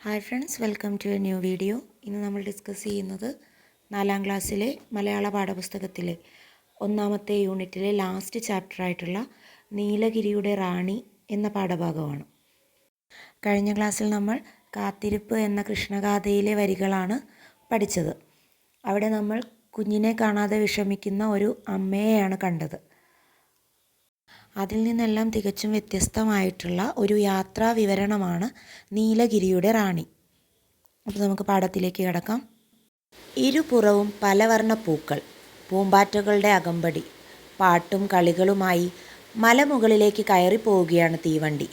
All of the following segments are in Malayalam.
Hi friends welcome to a new video ഇന്ന് നമ്മൾ ഡിസ്കസ് ചെയ്യുന്നത് നാലാം ക്ലാസ്സിലെ മലയാള പാഠപുസ്തകത്തിലെ ഒന്നാമത്തെ യൂണിറ്റിലെ ലാസ്റ്റ് ചാപ്റ്ററായിട്ടുള്ള നീലഗിരിയുടെ റാണി എന്ന പാഠഭാഗമാണ്. കഴിഞ്ഞ ക്ലാസ്സിൽ നമ്മൾ കാത്തിരിപ്പ് എന്ന കൃഷ്ണഗാഥയിലെ വരികളാണ് പഠിച്ചത്. അവിടെ നമ്മൾ കുഞ്ഞിനെ കാണാതെ വിഷമിക്കുന്ന ഒരു അമ്മയെയാണ് കണ്ടത്. അതിൽ നിന്നെല്ലാം തികച്ചും വ്യത്യസ്തമായിട്ടുള്ള ഒരു യാത്രാ വിവരണമാണ് നീലഗിരിയുടെ റാണി. അപ്പോൾ നമുക്ക് പാഠത്തിലേക്ക് കിടക്കാം. ഇരുപുറവും പലവർണ പൂക്കൾ പൂമ്പാറ്റകളുടെ അകമ്പടി പാട്ടും കളികളുമായി മലമുകളിലേക്ക് കയറിപ്പോവുകയാണ് തീവണ്ടി.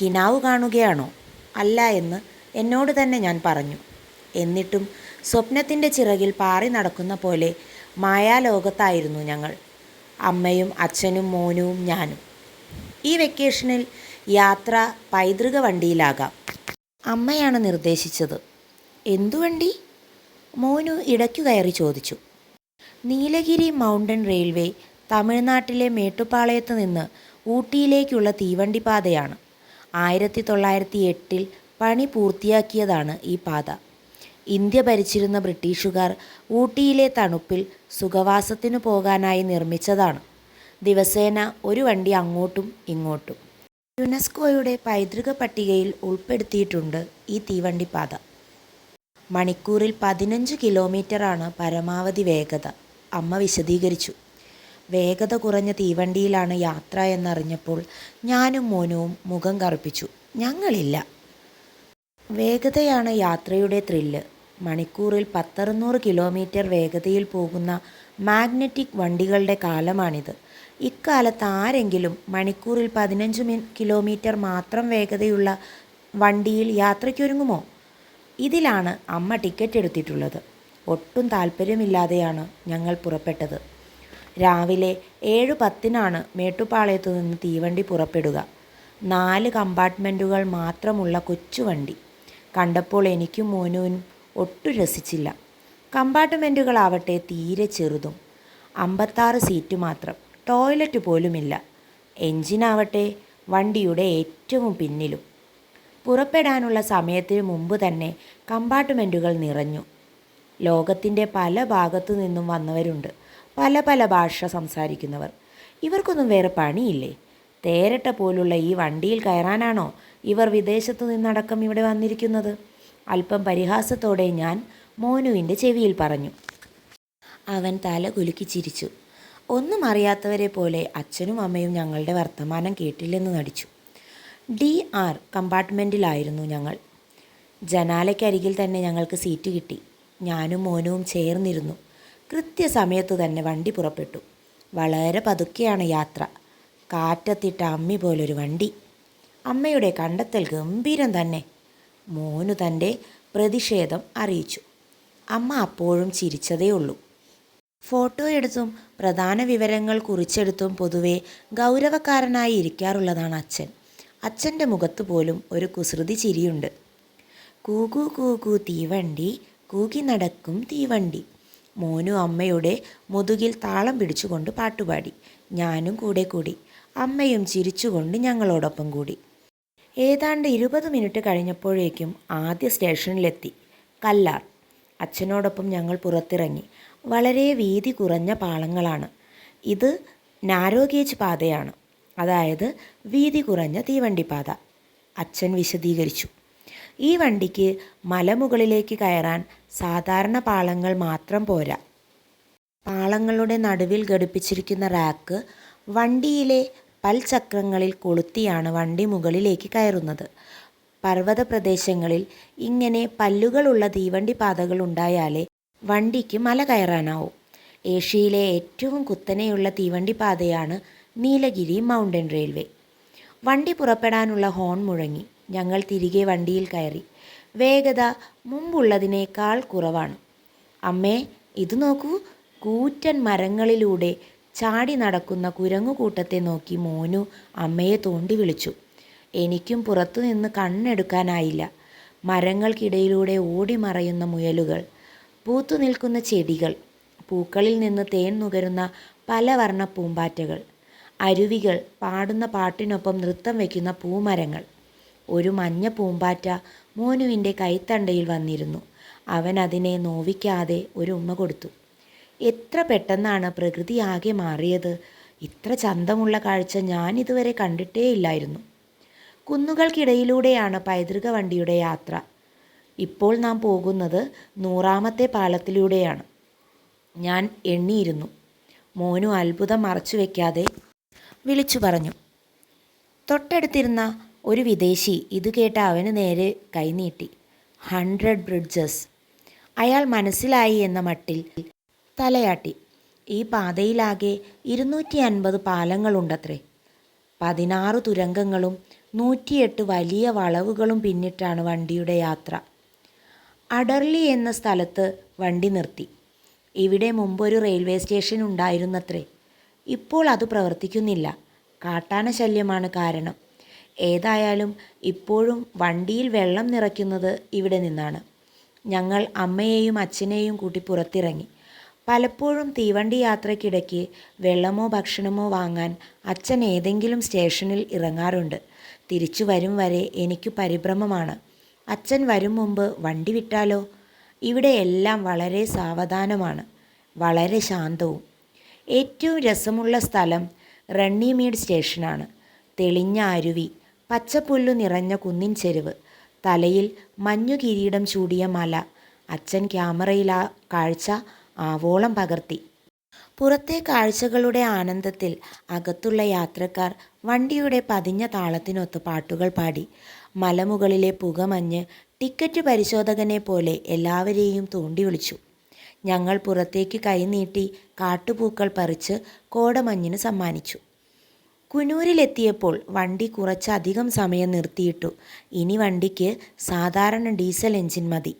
കിനാവ് കാണുകയാണോ? അല്ല എന്ന് എന്നോട് തന്നെ ഞാൻ പറഞ്ഞു. എന്നിട്ടും സ്വപ്നത്തിന്റെ ചിറകിൽ പാറി നടക്കുന്ന പോലെ മായാലോകത്തായിരുന്നു ഞങ്ങൾ. അമ്മയും അച്ഛനും മോനുവും ഞാനും. ഈ വെക്കേഷനിൽ യാത്ര പൈതൃക വണ്ടിയിലാകാം. അമ്മയാണ് നിർദ്ദേശിച്ചത്. എന്തു വണ്ടി? മോനു ഇടയ്ക്കു കയറി ചോദിച്ചു. നീലഗിരി മൗണ്ടൻ റെയിൽവേ തമിഴ്നാട്ടിലെ മേട്ടുപ്പാളയത്ത് നിന്ന് ഊട്ടിയിലേക്കുള്ള തീവണ്ടി പാതയാണ് ആയിരത്തി തൊള്ളായിരത്തി എട്ടിൽ പണി പൂർത്തിയാക്കിയതാണ് ഈ പാത. ഇന്ത്യ ഭരിച്ചിരുന്ന ബ്രിട്ടീഷുകാർ ഊട്ടിയിലെ തണുപ്പിൽ സുഖവാസത്തിനു പോകാനായി നിർമ്മിച്ചതാണ്. ദിവസേന ഒരു വണ്ടി അങ്ങോട്ടും ഇങ്ങോട്ടും. യുനെസ്കോയുടെ പൈതൃക പട്ടികയിൽ ഉൾപ്പെടുത്തിയിട്ടുണ്ട് ഈ തീവണ്ടിപ്പാത. മണിക്കൂറിൽ പതിനഞ്ച് കിലോമീറ്ററാണ് പരമാവധി വേഗത. അമ്മ വിശദീകരിച്ചു. വേഗത കുറഞ്ഞ തീവണ്ടിയിലാണ് യാത്ര എന്നറിഞ്ഞപ്പോൾ ഞാനും മോനുവും മുഖം കറുപ്പിച്ചു. ഞങ്ങളില്ല. വേഗതയാണ് യാത്രയുടെ ത്രില്ല്. മണിക്കൂറിൽ പത്തറുന്നൂറ് കിലോമീറ്റർ വേഗതയിൽ പോകുന്ന മാഗ്നറ്റിക് വണ്ടികളുടെ കാലമാണിത്. ഇക്കാലത്ത് ആരെങ്കിലും മണിക്കൂറിൽ പതിനഞ്ച് മി കിലോമീറ്റർ മാത്രം വേഗതയുള്ള വണ്ടിയിൽ യാത്രയ്ക്കൊരുങ്ങുമോ? ഇതിലാണ് അമ്മ ടിക്കറ്റ് എടുത്തിട്ടുള്ളത്. ഒട്ടും താല്പര്യമില്ലാതെയാണ് ഞങ്ങൾ പുറപ്പെട്ടത്. രാവിലെ ഏഴ് പത്തിനാണ് മേട്ടുപ്പാളയത്തു നിന്ന് തീവണ്ടി പുറപ്പെടുക. നാല് കമ്പാർട്ട്മെന്റുകൾ മാത്രമുള്ള കൊച്ചുവണ്ടി. കണ്ടപ്പോൾ എനിക്കും മോനുവിനും ഒട്ടും രസിച്ചില്ല. കമ്പാർട്ട്മെന്റുകളാവട്ടെ തീരെ ചെറുതും. അമ്പത്താറ് സീറ്റ് മാത്രം. ടോയ്ലറ്റ് പോലുമില്ല. എഞ്ചിനാവട്ടെ വണ്ടിയുടെ ഏറ്റവും പിന്നിലും. പുറപ്പെടാനുള്ള സമയത്തിന് മുമ്പ് തന്നെ കമ്പാർട്ട്മെന്റുകൾ നിറഞ്ഞു. ലോകത്തിന്റെ പല ഭാഗത്തു നിന്നും വന്നവരുണ്ട്. പല പല ഭാഷ സംസാരിക്കുന്നവർ. ഇവർക്കൊന്നും വേറെ പണിയില്ലേ? തേരട്ട പോലുള്ള ഈ വണ്ടിയിൽ കയറാനാണോ ഇവർ വിദേശത്തു നിന്നടക്കം ഇവിടെ വന്നിരിക്കുന്നത്? അല്പം പരിഹാസത്തോടെ ഞാൻ മോനുവിന്റെ ചെവിയിൽ പറഞ്ഞു. അവൻ തല കുലുക്കി ചിരിച്ചു. ഒന്നും അറിയാത്തവരെ പോലെ അച്ഛനും അമ്മയും ഞങ്ങളുടെ വർത്തമാനം കേട്ടില്ലെന്ന് നടിച്ചു. ഡി ആർ കമ്പാർട്ട്മെന്റിലായിരുന്നു ഞങ്ങൾ. ജനാലയ്ക്കരികിൽ തന്നെ ഞങ്ങൾക്ക് സീറ്റ് കിട്ടി. ഞാനും മോനുവും ചേർന്നിരുന്നു. കൃത്യസമയത്തു തന്നെ വണ്ടി പുറപ്പെട്ടു. വളരെ പതുക്കെയാണ് യാത്ര. കാറ്റത്തിട്ട അമ്മി പോലൊരു വണ്ടി. അമ്മയുടെ കണ്ടെത്തൽ ഗംഭീരം തന്നെ. മോനു തന്റെ പ്രതിഷേധം അറിയിച്ചു. അമ്മ അപ്പോഴും ചിരിച്ചതേയുള്ളൂ. ഫോട്ടോ എടുത്തും പ്രധാന വിവരങ്ങൾ കുറിച്ചെടുത്തും പൊതുവെ ഗൗരവക്കാരനായി ഇരിക്കാറുള്ളതാണ് അച്ഛൻ. അച്ഛന്റെ മുഖത്ത് പോലും ഒരു കുസൃതി ചിരിയുണ്ട്. കൂകു കൂകു തീവണ്ടി കൂകി നടക്കും തീവണ്ടി. മോനു അമ്മയുടെ മുതുകിൽ താളം പിടിച്ചുകൊണ്ട് പാട്ടുപാടി. ഞാനും കൂടെ കൂടി. അമ്മയും ചിരിച്ചുകൊണ്ട് ഞങ്ങളോടൊപ്പം കൂടി. ഏതാണ്ട് ഇരുപത് മിനിറ്റ് കഴിഞ്ഞപ്പോഴേക്കും ആദ്യ സ്റ്റേഷനിലെത്തി. കല്ലാർ. അച്ഛനോടൊപ്പം ഞങ്ങൾ പുറത്തിറങ്ങി. വളരെ വീതി കുറഞ്ഞ പാളങ്ങളാണ്. ഇത് നാരോ ഗേജ് പാതയാണ്. അതായത് വീതി കുറഞ്ഞ തീവണ്ടി പാത. അച്ഛൻ വിശദീകരിച്ചു. ഈ വണ്ടിക്ക് മലമുകളിലേക്ക് കയറാൻ സാധാരണ പാളങ്ങൾ മാത്രം പോരാ. പാളങ്ങളുടെ നടുവിൽ ഘടിപ്പിച്ചിരിക്കുന്ന റാക്ക് വണ്ടിയിലെ പൽചക്രങ്ങളിൽ കൊളുത്തിയാണ് വണ്ടി മുകളിലേക്ക് കയറുന്നത്. പർവത പ്രദേശങ്ങളിൽ ഇങ്ങനെ പല്ലുകളുള്ള തീവണ്ടി പാതകൾ ഉണ്ടായാലേ വണ്ടിക്ക് മല കയറാനാവും. ഏഷ്യയിലെ ഏറ്റവും കുത്തനെയുള്ള തീവണ്ടി പാതയാണ് നീലഗിരി മൗണ്ടൻ റെയിൽവേ. വണ്ടി പുറപ്പെടാനുള്ള ഹോൺ മുഴങ്ങി. ഞങ്ങൾ തിരികെ വണ്ടിയിൽ കയറി. വേഗത മുമ്പുള്ളതിനേക്കാൾ കുറവാണ്. അമ്മേ ഇത് നോക്കൂ. കൂറ്റൻ മരങ്ങളിലൂടെ ചാടി നടക്കുന്ന കുരങ്ങുകൂട്ടത്തെ നോക്കി മോനു അമ്മയെ തോണ്ടി വിളിച്ചു. എനിക്കും പുറത്തുനിന്ന് കണ്ണെടുക്കാനായില്ല. മരങ്ങൾക്കിടയിലൂടെ ഓടി മറയുന്ന മുയലുകൾ പൂത്തു നിൽക്കുന്ന ചെടികൾ പൂക്കളിൽ നിന്ന് തേൻ നുകരുന്ന പലവർണ പൂമ്പാറ്റകൾ അരുവികൾ പാടുന്ന പാട്ടിനൊപ്പം നൃത്തം വയ്ക്കുന്ന പൂമരങ്ങൾ. ഒരു മഞ്ഞ പൂമ്പാറ്റ മോനുവിന്റെ കൈത്തണ്ടയിൽ വന്നിരുന്നു. അവൻ അതിനെ നോവിക്കാതെ ഒരു ഉമ്മ കൊടുത്തു. എത്ര പെട്ടെന്നാണ് പ്രകൃതി ആകെ മാറിയത്? ഇത്ര ചന്തമുള്ള കാഴ്ച ഞാൻ ഇതുവരെ കണ്ടിട്ടേ ഇല്ലായിരുന്നു കുന്നുകൾക്കിടയിലൂടെയാണ് പൈതൃക വണ്ടിയുടെ യാത്ര. ഇപ്പോൾ നാം പോകുന്നത് നൂറാമത്തെ പാലത്തിലൂടെയാണ്. ഞാൻ എണ്ണിയിരുന്നു. മോനു അത്ഭുതം മറച്ചു വയ്ക്കാതെ വിളിച്ചു പറഞ്ഞു. തൊട്ടടുത്തിരുന്ന ഒരു വിദേശി ഇത് കേട്ട അവന് നേരെ കൈനീട്ടി ഹൺഡ്രഡ് ബ്രിഡ്ജസ്. അയാൾ മനസ്സിലായി എന്ന മട്ടിൽ തലയാട്ടി. ഈ പാതയിലാകെ ഇരുന്നൂറ്റി അൻപത് പാലങ്ങളുണ്ടത്രേ. പതിനാറ് തുരങ്കങ്ങളും നൂറ്റിയെട്ട് വലിയ വളവുകളും പിന്നിട്ടാണ് വണ്ടിയുടെ യാത്ര. അഡർലി എന്ന സ്ഥലത്ത് വണ്ടി നിർത്തി. ഇവിടെ മുമ്പൊരു റെയിൽവേ സ്റ്റേഷൻ ഉണ്ടായിരുന്നത്രേ. ഇപ്പോൾ അത് പ്രവർത്തിക്കുന്നില്ല. കാട്ടാന ശല്യമാണ് കാരണം. ഏതായാലും ഇപ്പോഴും വണ്ടിയിൽ വെള്ളം നിറയ്ക്കുന്നത് ഇവിടെ നിന്നാണ്. ഞങ്ങൾ അമ്മയെയും അച്ഛനെയും കൂട്ടി പുറത്തിറങ്ങി. പലപ്പോഴും തീവണ്ടി യാത്രയ്ക്കിടയ്ക്ക് വെള്ളമോ ഭക്ഷണമോ വാങ്ങാൻ അച്ഛൻ ഏതെങ്കിലും സ്റ്റേഷനിൽ ഇറങ്ങാറുണ്ട്. തിരിച്ചു വരും വരെ എനിക്ക് പരിഭ്രമമാണ്. അച്ഛൻ വരും മുമ്പ് വണ്ടി വിട്ടാലോ? ഇവിടെ എല്ലാം വളരെ സാവധാനമാണ്. വളരെ ശാന്തവും. ഏറ്റവും രസമുള്ള സ്ഥലം റണ്ണിമീഡ് സ്റ്റേഷനാണ്. തെളിഞ്ഞ അരുവി പച്ചപ്പുല്ലു നിറഞ്ഞ കുന്നിൻ ചെരുവ് തലയിൽ മഞ്ഞു കിരീടം ചൂടിയ മല. അച്ഛൻ ക്യാമറയിൽ ആ കാഴ്ച ആവോളം പകർത്തി. പുറത്തെ കാഴ്ചകളുടെ ആനന്ദത്തിൽ അകത്തുള്ള യാത്രക്കാർ വണ്ടിയുടെ പതിഞ്ഞ താളത്തിനൊത്ത് പാട്ടുകൾ പാടി. മലമുകളിലെ പുകമഞ്ഞ് ടിക്കറ്റ് പരിശോധകനെ പോലെ എല്ലാവരെയും തൂണ്ടി വിളിച്ചു. ഞങ്ങൾ പുറത്തേക്ക് കൈനീട്ടി കാട്ടുപൂക്കൾ പറിച്ച് കോടമഞ്ഞിന് സമ്മാനിച്ചു. കുനൂരിലെത്തിയപ്പോൾ വണ്ടി കുറച്ചധികം സമയം നിർത്തിയിട്ടു. ഇനി വണ്ടിക്ക് സാധാരണ ഡീസൽ എഞ്ചിൻ മതി.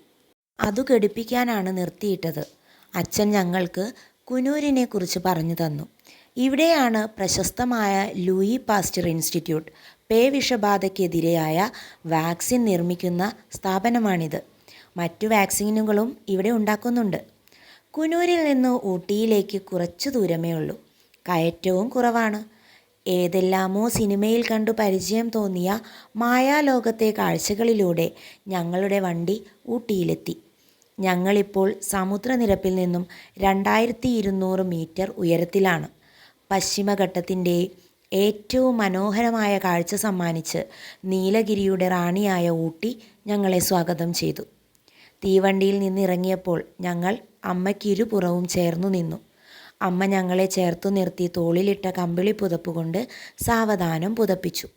അതു ഘടിപ്പിക്കാനാണ് നിർത്തിയിട്ടത്. അച്ഛൻ ഞങ്ങൾക്ക് കുനൂരിനെ കുറിച്ച് പറഞ്ഞു തന്നു. ഇവിടെയാണ് പ്രശസ്തമായ ലൂയി പാസ്റ്റർ ഇൻസ്റ്റിറ്റ്യൂട്ട് പേ വിഷബാധയ്ക്കെതിരെയായ വാക്സിൻ നിർമ്മിക്കുന്ന സ്ഥാപനമാണിത്. മറ്റു വാക്സിനുകളും ഇവിടെ ഉണ്ടാക്കുന്നുണ്ട്. കുനൂരിൽ നിന്ന് ഊട്ടിയിലേക്ക് കുറച്ച് ദൂരമേ ഉള്ളൂ. കയറ്റവും കുറവാണ്. ഏതെല്ലാമോ സിനിമയിൽ കണ്ടു പരിചയം തോന്നിയ മായാലോകത്തെ കാഴ്ചകളിലൂടെ ഞങ്ങളുടെ വണ്ടി ഊട്ടിയിലെത്തി. ഞങ്ങളിപ്പോൾ സമുദ്രനിരപ്പിൽ നിന്നും രണ്ടായിരത്തി ഇരുന്നൂറ് മീറ്റർ ഉയരത്തിലാണ്. പശ്ചിമഘട്ടത്തിന്റെ ഏറ്റവും മനോഹരമായ കാഴ്ച സമ്മാനിച്ച് നീലഗിരിയുടെ റാണിയായ ഊട്ടി ഞങ്ങളെ സ്വാഗതം ചെയ്തു. തീവണ്ടിയിൽ നിന്നിറങ്ങിയപ്പോൾ ഞങ്ങൾ അമ്മയ്ക്കിരുപുറവും ചേർന്നു നിന്നു. അമ്മ ഞങ്ങളെ ചേർത്തു നിർത്തി തോളിലിട്ട കമ്പിളി പുതപ്പുകൊണ്ട് സാവധാനം പുതപ്പിച്ചു.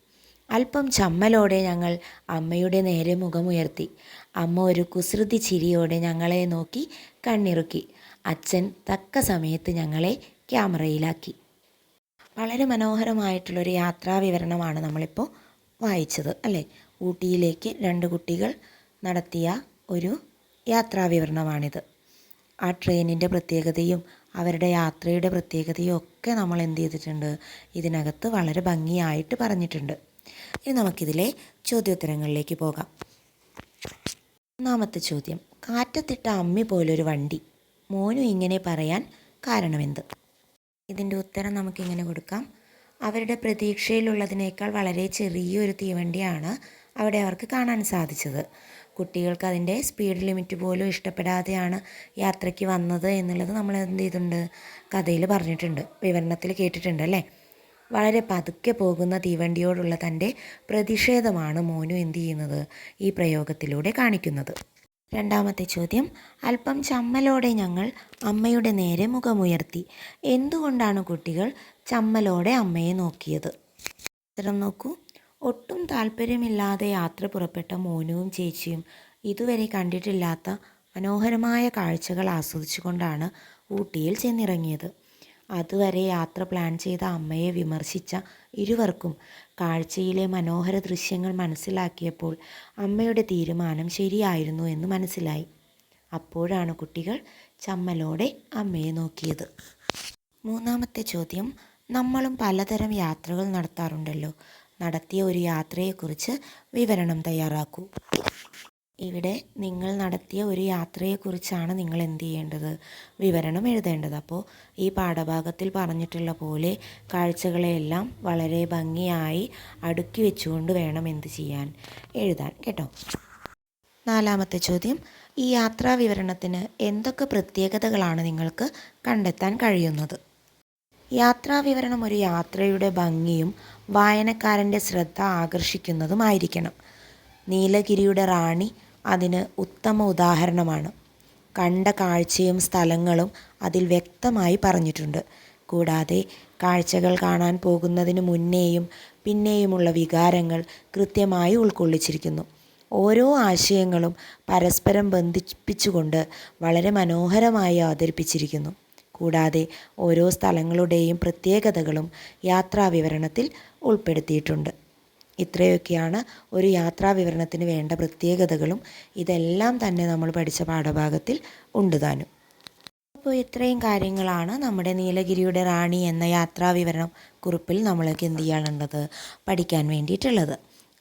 അല്പം ചമ്മലോടെ ഞങ്ങൾ അമ്മയുടെ നേരെ മുഖമുയർത്തി. അമ്മ ഒരു കുസൃതി ചിരിയോടെ ഞങ്ങളെ നോക്കി കണ്ണിറുക്കി. അച്ഛൻ തക്ക സമയത്ത് ഞങ്ങളെ ക്യാമറയിലാക്കി. വളരെ മനോഹരമായിട്ടുള്ളൊരു യാത്രാ വിവരണമാണ് നമ്മളിപ്പോൾ വായിച്ചത് അല്ലേ? ഊട്ടിയിലേക്ക് രണ്ട് കുട്ടികൾ നടത്തിയ ഒരു യാത്രാ വിവരണമാണിത് ആ ട്രെയിനിന്റെ പ്രത്യേകതയും അവരുടെ യാത്രയുടെ പ്രത്യേകതയും ഒക്കെ നമ്മൾ എന്ത് ചെയ്തിട്ടുണ്ട്? ഇതിനകത്ത് വളരെ ഭംഗിയായിട്ട് പറഞ്ഞിട്ടുണ്ട്. ഇനി നമുക്കിതിലെ ചോദ്യോത്തരങ്ങളിലേക്ക് പോകാം. ഒന്നാമത്തെ ചോദ്യം കാറ്റത്തിട്ട അമ്മി പോലൊരു വണ്ടി. മോനു ഇങ്ങനെ പറയാൻ കാരണമെന്ത്? ഇതിന്റെ ഉത്തരം നമുക്കിങ്ങനെ കൊടുക്കാം. അവരുടെ പ്രതീക്ഷയിലുള്ളതിനേക്കാൾ വളരെ ചെറിയൊരു തീവണ്ടിയാണ് അവിടെ അവർക്ക് കാണാൻ സാധിച്ചത്. കുട്ടികൾക്ക് അതിന്റെ സ്പീഡ് ലിമിറ്റ് പോലും ഇഷ്ടപ്പെടാതെയാണ് യാത്രയ്ക്ക് വന്നത് എന്നുള്ളത് നമ്മൾ എന്ത് ചെയ്തിട്ടുണ്ട്? കഥയിൽ പറഞ്ഞിട്ടുണ്ട് വിവരണത്തിൽ കേട്ടിട്ടുണ്ട് അല്ലേ? വളരെ പതുക്കെ പോകുന്ന തീവണ്ടിയോടുള്ള തന്റെ പ്രതിഷേധമാണ് മോനു എന്തു ചെയ്യുന്നത് ഈ പ്രയോഗത്തിലൂടെ കാണിക്കുന്നത്. രണ്ടാമത്തെ ചോദ്യം അല്പം ചമ്മലോടെ ഞങ്ങൾ അമ്മയുടെ നേരെ മുഖമുയർത്തി. എന്തുകൊണ്ടാണ് കുട്ടികൾ ചമ്മലോടെ അമ്മയെ നോക്കിയത്? ഉത്തരം നോക്കൂ ഒട്ടും താല്പര്യമില്ലാതെ യാത്ര പുറപ്പെട്ട മോനുവും ചേച്ചിയും ഇതുവരെ കണ്ടിട്ടില്ലാത്ത മനോഹരമായ കാഴ്ചകൾ ആസ്വദിച്ചുകൊണ്ടാണ് ഊട്ടിയിൽ ചെന്നിറങ്ങിയത്. അതുവരെ യാത്ര പ്ലാൻ ചെയ്ത അമ്മയെ വിമർശിച്ച ഇരുവർക്കും കാഴ്ചയിലെ മനോഹര ദൃശ്യങ്ങൾ മനസ്സിലാക്കിയപ്പോൾ അമ്മയുടെ തീരുമാനം ശരിയായിരുന്നു എന്ന് മനസ്സിലായി. അപ്പോഴാണ് കുട്ടികൾ ചമ്മലോടെ അമ്മയെ നോക്കിയത്. മൂന്നാമത്തെ ചോദ്യം നമ്മളും പലതരം യാത്രകൾ നടത്താറുണ്ടല്ലോ. നടത്തിയ ഒരു യാത്രയെക്കുറിച്ച് വിവരണം തയ്യാറാക്കൂ. ഇവിടെ നിങ്ങൾ നടത്തിയ ഒരു യാത്രയെക്കുറിച്ചാണ് നിങ്ങൾ എന്ത് ചെയ്യേണ്ടത്? വിവരണം എഴുതേണ്ടത്. അപ്പോൾ ഈ പാഠഭാഗത്തിൽ പറഞ്ഞിട്ടുള്ള പോലെ കാഴ്ചകളെയെല്ലാം വളരെ ഭംഗിയായി അടുക്കി വെച്ചുകൊണ്ട് വേണം എന്ത് ചെയ്യാൻ. എഴുതാൻ കേട്ടോ? നാലാമത്തെ ചോദ്യം. ഈ യാത്രാ വിവരണത്തിന് എന്തൊക്കെ പ്രത്യേകതകളാണ് നിങ്ങൾക്ക് കണ്ടെത്താൻ കഴിയുന്നത്? യാത്രാ വിവരണം ഒരു യാത്രയുടെ ഭംഗിയും വായനക്കാരന്റെ ശ്രദ്ധ ആകർഷിക്കുന്നതുമായിരിക്കണം. നീലഗിരിയുടെ റാണി അതിന് ഉത്തമ ഉദാഹരണമാണ്. കണ്ട കാഴ്ചയും സ്ഥലങ്ങളും അതിൽ വ്യക്തമായി പറഞ്ഞിട്ടുണ്ട്. കൂടാതെ കാഴ്ചകൾ കാണാൻ പോകുന്നതിന് മുന്നേയും പിന്നെയുമുള്ള വികാരങ്ങൾ കൃത്യമായി ഉൾക്കൊള്ളിച്ചിരിക്കുന്നു. ഓരോ ആശയങ്ങളും പരസ്പരം ബന്ധിപ്പിച്ചുകൊണ്ട് വളരെ മനോഹരമായി അവതരിപ്പിച്ചിരിക്കുന്നു. കൂടാതെ ഓരോ സ്ഥലങ്ങളുടെയും പ്രത്യേകതകളും യാത്രാവിവരണത്തിൽ ഉൾപ്പെടുത്തിയിട്ടുണ്ട്. ഇത്രയൊക്കെയാണ് ഒരു യാത്രാ വിവരണത്തിന് വേണ്ട പ്രത്യേകതകളും. ഇതെല്ലാം തന്നെ നമ്മൾ പഠിച്ച പാഠഭാഗത്തിൽ ഉണ്ട് താനും. അപ്പോൾ ഇത്രയും കാര്യങ്ങളാണ് നമ്മുടെ നീലഗിരിയുടെ റാണി എന്ന യാത്രാ വിവരണം കുറിപ്പിൽ നമ്മൾക്ക് എന്ത് ചെയ്യാനുള്ളത്? പഠിക്കാൻ വേണ്ടിയിട്ടുള്ളത്.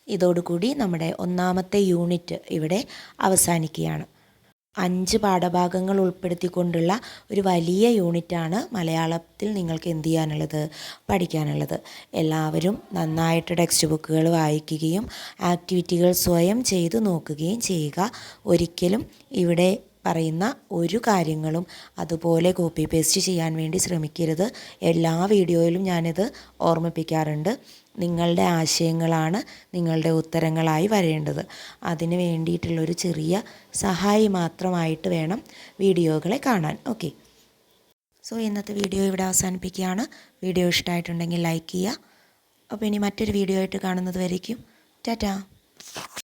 ഇതോടുകൂടി നമ്മുടെ ഒന്നാമത്തെ യൂണിറ്റ് ഇവിടെ അവസാനിക്കുകയാണ്. അഞ്ച് പാഠഭാഗങ്ങൾ ഉൾപ്പെടുത്തിക്കൊണ്ടുള്ള ഒരു വലിയ യൂണിറ്റാണ് മലയാളത്തിൽ നിങ്ങൾക്ക് എന്ത് ചെയ്യാനുള്ളത് പഠിക്കാനുള്ളത്. എല്ലാവരും നന്നായിട്ട് ടെക്സ്റ്റ് ബുക്കുകൾ വായിക്കുകയും ആക്ടിവിറ്റികൾ സ്വയം ചെയ്തു നോക്കുകയും ചെയ്യുക. ഒരിക്കലും ഇവിടെ പറയുന്ന ഒരു കാര്യങ്ങളും അതുപോലെ കോപ്പി പേസ്റ്റ് ചെയ്യാൻ വേണ്ടി ശ്രമിക്കരുത്. എല്ലാ വീഡിയോയിലും ഞാനിത് ഓർമ്മിപ്പിക്കാറുണ്ട്. നിങ്ങളുടെ ആശയങ്ങളാണ് നിങ്ങളുടെ ഉത്തരങ്ങളായി വരേണ്ടത്. അതിന് വേണ്ടിയിട്ടുള്ളൊരു ചെറിയ സഹായി മാത്രമായിട്ട് വേണം വീഡിയോകളെ കാണാൻ. ഓക്കെ സോ ഇന്നത്തെ വീഡിയോ ഇവിടെ അവസാനിപ്പിക്കുകയാണ്. വീഡിയോ ഇഷ്ടമായിട്ടുണ്ടെങ്കിൽ ലൈക്ക് ചെയ്യുക. അപ്പോൾ ഇനി മറ്റൊരു വീഡിയോ ആയിട്ട് കാണുന്നത് വരയ്ക്കും ടാറ്റാ.